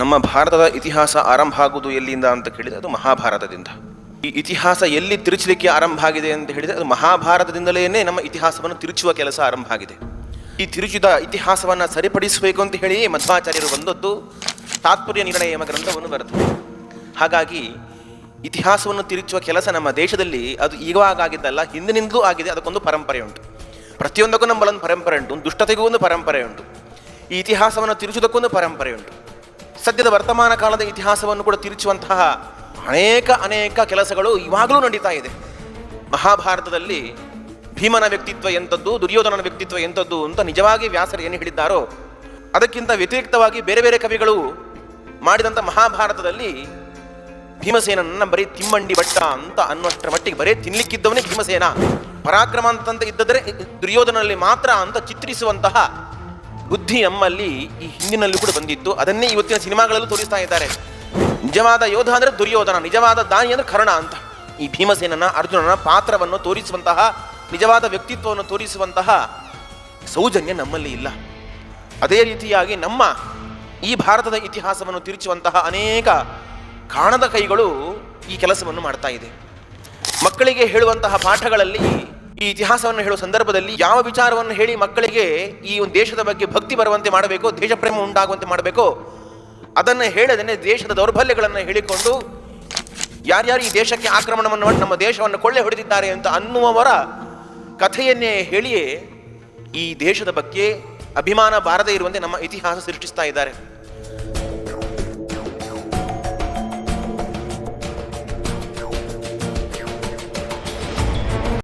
ನಮ್ಮ ಭಾರತದ ಇತಿಹಾಸ ಆರಂಭ ಆಗುವುದು ಎಲ್ಲಿಂದ ಅಂತ ಕೇಳಿದರೆ ಅದು ಮಹಾಭಾರತದಿಂದ. ಈ ಇತಿಹಾಸ ಎಲ್ಲಿ ತಿರುಚಲಿಕ್ಕೆ ಆರಂಭ ಆಗಿದೆ ಅಂತ ಹೇಳಿದರೆ ಅದು ಮಹಾಭಾರತದಿಂದಲೇ ನಮ್ಮ ಇತಿಹಾಸವನ್ನು ತಿರುಚುವ ಕೆಲಸ ಆರಂಭ ಆಗಿದೆ. ಈ ತಿರುಚಿದ ಇತಿಹಾಸವನ್ನು ಸರಿಪಡಿಸಬೇಕು ಅಂತ ಹೇಳಿ ಮಧ್ವಾಚಾರ್ಯರು ಬಂದದ್ದು ತಾತ್ಪರ್ಯ ನಿರ್ಣಯ ಎಂಬ ಗ್ರಂಥವನ್ನು ಬರೆದರು. ಹಾಗಾಗಿ ಇತಿಹಾಸವನ್ನು ತಿರುಚುವ ಕೆಲಸ ನಮ್ಮ ದೇಶದಲ್ಲಿ ಅದು ಈಗವಾಗ ಆಗಿದ್ದಲ್ಲ, ಹಿಂದಿನಿಂದಲೂ ಆಗಿದೆ, ಅದಕ್ಕೊಂದು ಪರಂಪರೆ ಉಂಟು. ಪ್ರತಿಯೊಂದಕ್ಕೂ ನಮ್ಮಲ್ಲೊಂದು ಪರಂಪರೆ ಉಂಟು ದುಷ್ಟತೆಗೂ ಒಂದು ಪರಂಪರೆ ಉಂಟು. ಈ ಇತಿಹಾಸವನ್ನು ತಿರುಚುವುದಕ್ಕೊಂದು ಪರಂಪರೆ ಉಂಟು. ಸದ್ಯದ ವರ್ತಮಾನ ಕಾಲದ ಇತಿಹಾಸವನ್ನು ಕೂಡ ತಿರುಚುವಂತಹ ಅನೇಕ ಅನೇಕ ಕೆಲಸಗಳು ಇವಾಗಲೂ ನಡೀತಾ ಇದೆ. ಮಹಾಭಾರತದಲ್ಲಿ ಭೀಮನ ವ್ಯಕ್ತಿತ್ವ ಎಂಥದ್ದು, ದುರ್ಯೋಧನನ ವ್ಯಕ್ತಿತ್ವ ಎಂಥದ್ದು ಅಂತ ನಿಜವಾಗಿ ವ್ಯಾಸರು ಏನು ಹೇಳಿದ್ದಾರೋ, ಅದಕ್ಕಿಂತ ವ್ಯತಿರಿಕ್ತವಾಗಿ ಬೇರೆ ಬೇರೆ ಕವಿಗಳು ಮಾಡಿದಂಥ ಮಹಾಭಾರತದಲ್ಲಿ ಭೀಮಸೇನನ್ನ ಬರೀ ತಿಮ್ಮಂಡಿ ಭಟ್ಟ ಅಂತ ಅನ್ನುವಷ್ಟರ ಮಟ್ಟಿಗೆ ಬರೀ ತಿನ್ಲಿಕ್ಕಿದ್ದವನೇ ಭೀಮಸೇನ. ಪರಾಕ್ರಮ ಅಂತಂತ ಇದ್ದರೆ ದುರ್ಯೋಧನಲ್ಲಿ ಮಾತ್ರ ಅಂತ ಚಿತ್ರಿಸುವಂತಹ ಬುದ್ಧಿ ನಮ್ಮಲ್ಲಿ ಈ ಹಿಂದಿನಲ್ಲೂ ಕೂಡ ಬಂದಿತ್ತು ಅದನ್ನೇ ಇವತ್ತಿನ ಸಿನಿಮಾಗಳಲ್ಲೂ ತೋರಿಸ್ತಾ ಇದ್ದಾರೆ. ನಿಜವಾದ ಯೋಧ ಅಂದ್ರೆ ದುರ್ಯೋಧನ, ನಿಜವಾದ ದಾನಿ ಅಂದ್ರೆ ಕರ್ಣ ಅಂತ. ಈ ಭೀಮಸೇನನ, ಅರ್ಜುನನ ಪಾತ್ರವನ್ನು ತೋರಿಸುವಂತಹ, ನಿಜವಾದ ವ್ಯಕ್ತಿತ್ವವನ್ನು ತೋರಿಸುವಂತಹ ಸೌಜನ್ಯ ನಮ್ಮಲ್ಲಿ ಇಲ್ಲ. ಅದೇ ರೀತಿಯಾಗಿ ನಮ್ಮ ಈ ಭಾರತದ ಇತಿಹಾಸವನ್ನು ತಿರುಚುವಂತಹ ಅನೇಕ ಕಾಣದ ಕೈಗಳು ಈ ಕೆಲಸವನ್ನು ಮಾಡ್ತಾ ಇದೆ. ಮಕ್ಕಳಿಗೆ ಹೇಳುವಂತಹ ಪಾಠಗಳಲ್ಲಿ ಈ ಇತಿಹಾಸವನ್ನು ಹೇಳುವ ಸಂದರ್ಭದಲ್ಲಿ ಯಾವ ವಿಚಾರವನ್ನು ಹೇಳಿ ಮಕ್ಕಳಿಗೆ ಈ ಒಂದು ದೇಶದ ಬಗ್ಗೆ ಭಕ್ತಿ ಬರುವಂತೆ ಮಾಡಬೇಕು ದೇಶ ಪ್ರೇಮ ಉಂಟಾಗುವಂತೆ ಮಾಡಬೇಕು, ಅದನ್ನು ಹೇಳದೇ ದೇಶದ ದೌರ್ಬಲ್ಯಗಳನ್ನು ಹೇಳಿಕೊಂಡು ಯಾರ್ಯಾರು ಈ ದೇಶಕ್ಕೆ ಆಕ್ರಮಣವನ್ನು ಮಾಡಿ ನಮ್ಮ ದೇಶವನ್ನು ಕೊಳ್ಳೆ ಹೊಡೆದಿದ್ದಾರೆ ಅಂತ ಅನ್ನುವವರ ಕಥೆಯನ್ನೇ ಹೇಳಿಯೇ ಈ ದೇಶದ ಬಗ್ಗೆ ಅಭಿಮಾನ ಬಾರದೇ ಇರುವಂತೆ ನಮ್ಮ ಇತಿಹಾಸ ಸೃಷ್ಟಿಸ್ತಾ ಇದ್ದಾರೆ.